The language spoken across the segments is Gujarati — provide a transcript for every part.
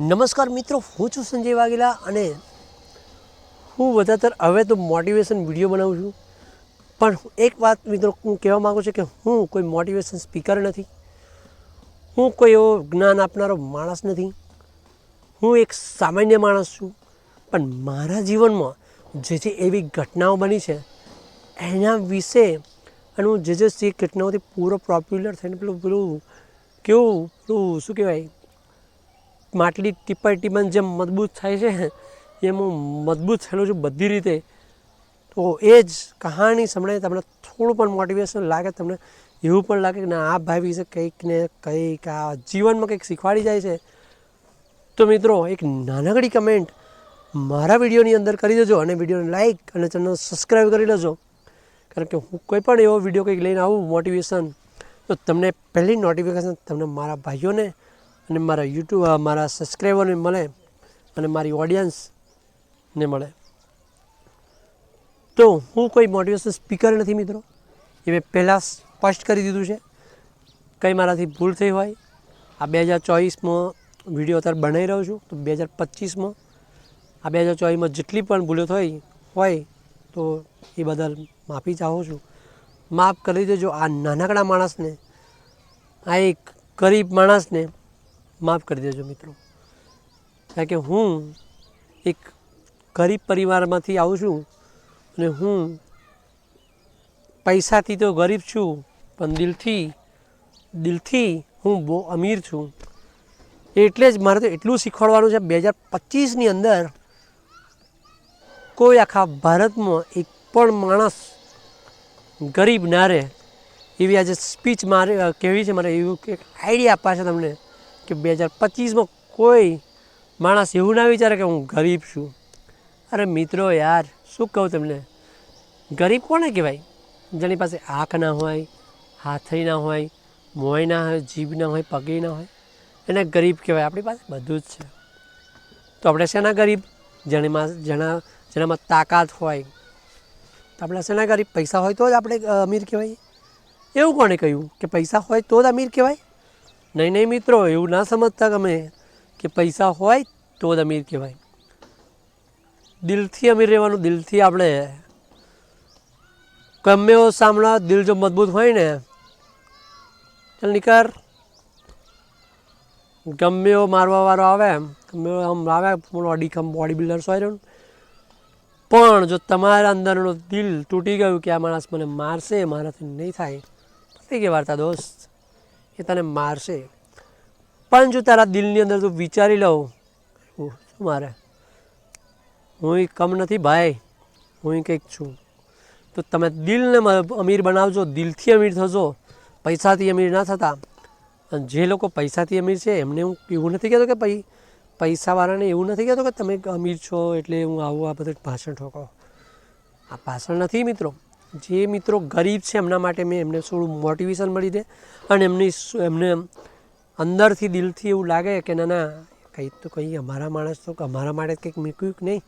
નમસ્કાર મિત્રો, હું છું સંજય વાઘેલા અને હું વધારે હવે તો મોટિવેશન વીડિયો બનાવું છું. પણ એક વાત મિત્રો હું કહેવા માગું છું કે હું કોઈ મોટિવેશન સ્પીકર નથી. હું કોઈ એવો જ્ઞાન આપનારો માણસ નથી. હું એક સામાન્ય માણસ છું. પણ મારા જીવનમાં જે જે એવી ઘટનાઓ બની છે, એના વિશે અને હું જે જે ઘટનાઓથી પૂરો પોપ્યુલર થઈને પેલું પેલું કેવું, પેલું શું કહેવાય? માટલી ટીપા ટીપન જેમ મજબૂત થાય છે, એમ હું મજબૂત થયેલો છું બધી રીતે. તો એ જ કહાણી સંભળાય તમને થોડું પણ મોટિવેશન લાગે, તમને એવું પણ લાગે કે ના, આ ભાઈ વિશે કંઈક ને કંઈક, આ જીવનમાં કંઈક શીખવાડી જાય છે. તો મિત્રો, એક નાનકડી કમેન્ટ મારા વિડીયોની અંદર કરી દેજો અને વિડીયોને લાઈક અને ચેનલ સબસ્ક્રાઈબ કરી લેજો. કારણ કે હું કોઈ પણ એવો વીડિયો કંઈક લઈને આવું મોટિવેશન તો તમને પહેલી નોટિફિકેશન તમને મારા ભાઈઓને અને મારા યુટ્યુબ મારા સબસ્ક્રાઈબરને મળે અને મારી ઓડિયન્સને મળે. તો હું કોઈ મોટિવેશન સ્પીકર નથી મિત્રો. એ મેં પહેલાં સ્પષ્ટ કરી દીધું છે. કંઈ મારાથી ભૂલ થઈ હોય. આ બે હજાર ચોવીસમાં વીડિયો અત્યારે બનાવી રહ્યો છું. તો બે હજાર પચીસમાં આ બે હજાર ચોવીસમાં જેટલી પણ ભૂલો થઈ હોય તો એ બદલ માફી ચાહું છું. માફ કરી દેજો આ નાનકડા માણસને, આ એક ગરીબ માણસને માફ કરી દેજો મિત્રો. કારણ કે હું એક ગરીબ પરિવારમાંથી આવું છું અને હું પૈસાથી તો ગરીબ છું, પણ દિલથી દિલથી હું બહુ અમીર છું. એટલે જ મારે તો એટલું શીખવાડવાનું છે, બે હજાર પચીસની અંદર કોઈ આખા ભારતમાં એક પણ માણસ ગરીબ ના રહે. એવી આજે સ્પીચ મારે કહેવી છે, મારે એવું એક આઈડિયા આપવા છે તમને. કે બે હજાર પચીસમાં કોઈ માણસ એવું ના વિચારે કે હું ગરીબ છું. અરે મિત્રો યાર, શું કહું તમને? ગરીબ કોને કહેવાય? જેની પાસે આંખ ના હોય હાથઈ ના હોય, મોય ના હોય, જીભ ના હોય પગે ના હોય, એને ગરીબ કહેવાય. આપણી પાસે બધું જ છે. તો આપણે શેના ગરીબ? જેણીમાં જેના જેનામાં તાકાત હોય. તો આપણે શેના ગરીબ? પૈસા હોય તો જ આપણે અમીર કહેવાય. એવું કોણે કહ્યું? કે પૈસા હોય તો જ અમીર કહેવાય? નહીં નહીં મિત્રો, એવું ના સમજતા ગમે કે પૈસા હોય તો જ અમીર કહેવાય. દિલથી અમીર રહેવાનું, દિલથી આપણે ગમે એવો સામનો, દિલ જો મજબૂત હોય ને, ચાલ નિકાર ગમે એવો મારવાવાળો આવે ગમે એવો આમ આવે બોડી કમ બોડી બિલ્ડર્સ હોય ને. પણ જો તમારા અંદરનું દિલ તૂટી ગયું કે આ માણસ મને મારશે, મારાથી નહીં થાય થઈ ગઈ વાર્તા દોસ્ત? એ તને મારશે. પણ જો તારા દિલની અંદર તું વિચારી લઉં શું મારે? હું કમ નથી ભાઈ, હું કંઈક છું. તો તમે દિલને અમીર બનાવજો, દિલથી અમીર થજો, પૈસાથી અમીર ના થતા. અને જે લોકો પૈસાથી અમીર છે, એમને હું એવું નથી કહેતો કે ભાઈ પૈસાવાળાને એવું નથી કહેતો કે તમે અમીર છો એટલે હું આવું આ બધું ભાષણ ઠોકો. આ ભાષણ નથી, મિત્રો. જે મિત્રો ગરીબ છે, એમના માટે મેં એમને થોડું મોટિવેશન મળી દે. અને એમની એમને અંદરથી દિલથી એવું લાગે કે ના ના, કંઈ તો કંઈ અમારા માણસ તો અમારા માટે કંઈક મૂક્યું નહીં.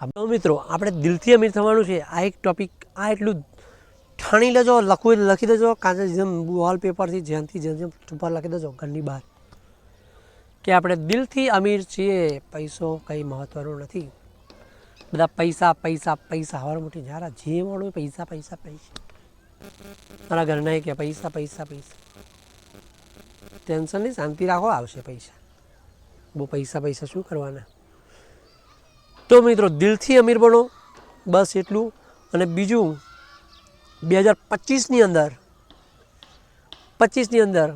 આપણે મિત્રો, આપણે દિલથી અમીર થવાનું છે. આ એક ટોપિક આ એટલું ઠાણી લેજો, લખવું લખી દેજો. કાંચે જેમ વોલપેપરથી જેમથી જેમ જેમ ઉપર લખી દેજો, ઘરની બહાર. કે આપણે દિલથી અમીર છીએ, પૈસો કંઈ મહત્ત્વનો નથી. બધા પૈસા પૈસા પૈસા. હવાર મોટી જારા જે વાળું પૈસા પૈસા પૈસા. મારા ઘરના કે પૈસા પૈસા પૈસા. ટેન્શન નહીં, શાંતિ રાખો, આવશે પૈસા. બહુ પૈસા પૈસા શું કરવાના? તો મિત્રો, દિલથી અમીર બનો, બસ એટલું. અને બીજું, બે હજાર પચીસની અંદર પચીસની અંદર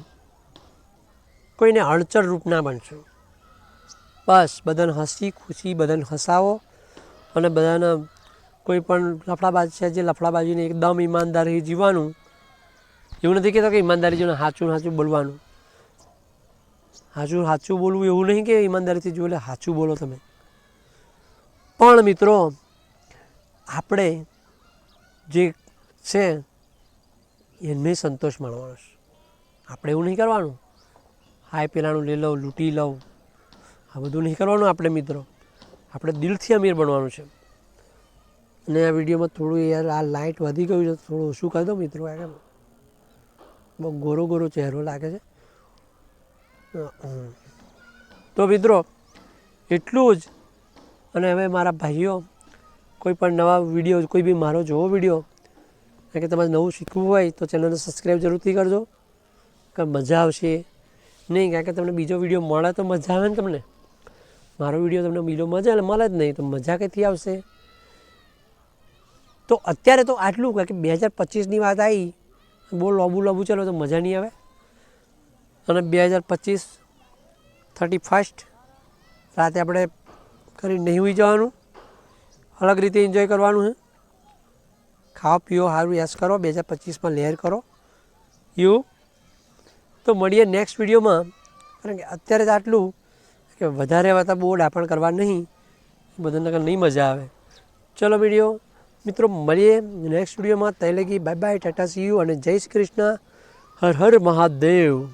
કોઈને અડચણ રૂપ ના બનશો. બસ, બધાને હસી ખુશી, બધાને હસાવો. અને બધાને કોઈ પણ લફડાબાજ છે, જે લફડાબાજીને એકદમ ઈમાનદારી જીવવાનું. એવું નથી કહેતો કે ઈમાનદારી જોઈને સાચું સાચું બોલવાનું. સાચું સાચું બોલવું એવું નહીં કે ઈમાનદારીથી જો એટલે સાચું બોલો તમે. પણ મિત્રો, આપણે જે છે એને સંતોષ માણવાનો આપણે એવું નહીં કરવાનું. હાય પેલાનું લઈ લઉં, લૂંટી લઉં. આ બધું નહીં કરવાનું આપણે મિત્રો. આપણે દિલથી અમીર બનવાનું છે. અને આ વિડીયોમાં થોડું યાર, આ લાઇટ વધી ગયું છે, થોડું ઓછું કરી દો મિત્રો આગળ બહુ ગોરો ગોરો ચહેરો લાગે છે. તો મિત્રો, એટલું જ. અને હવે મારા ભાઈઓ, કોઈ પણ નવા વીડિયો, કોઈ બી મારો જોવો વીડિયો, કારણ કે તમારે નવું શીખવું હોય, તો ચેનલને સબસ્ક્રાઈબ જરૂરથી કરજો. કે મજા આવશે. નહીં, કારણ કે તમને બીજો વીડિયો મળે તો મજા આવે ને તમને. મારો વીડિયો તમને બીજો મજા મળે જ નહીં, તો મજા ક્યાંથી આવશે. તો અત્યારે તો આટલું કારણ કે બે હજાર પચીસની વાત આવી, બહુ લોબુ લોબુ ચાલો, તો મજા નહીં આવે. અને બે હજાર પચીસ થર્ટી ફર્સ્ટ, રાતે આપણે કરી નહીં હોઈ જવાનું. અલગ રીતે એન્જોય કરવાનું છે ખાઓ, પીઓ સારું યસ કરો, બે હજાર પચીસમાં લહેર કરો. યુ. તો મળીએ નેક્સ્ટ વિડીયોમાં. કારણ કે અત્યારે જ આટલું કે વધારે વાતા બહુ ડાપણ કરવા નહીં. બધાને નહીં મજા આવે. ચલો વીડિયો, મિત્રો, મળીએ નેક્સ્ટ વિડીયોમાં. તૈલેગી bye bye tata see you અને જય શ્રી કૃષ્ણ. હર હર મહાદેવ.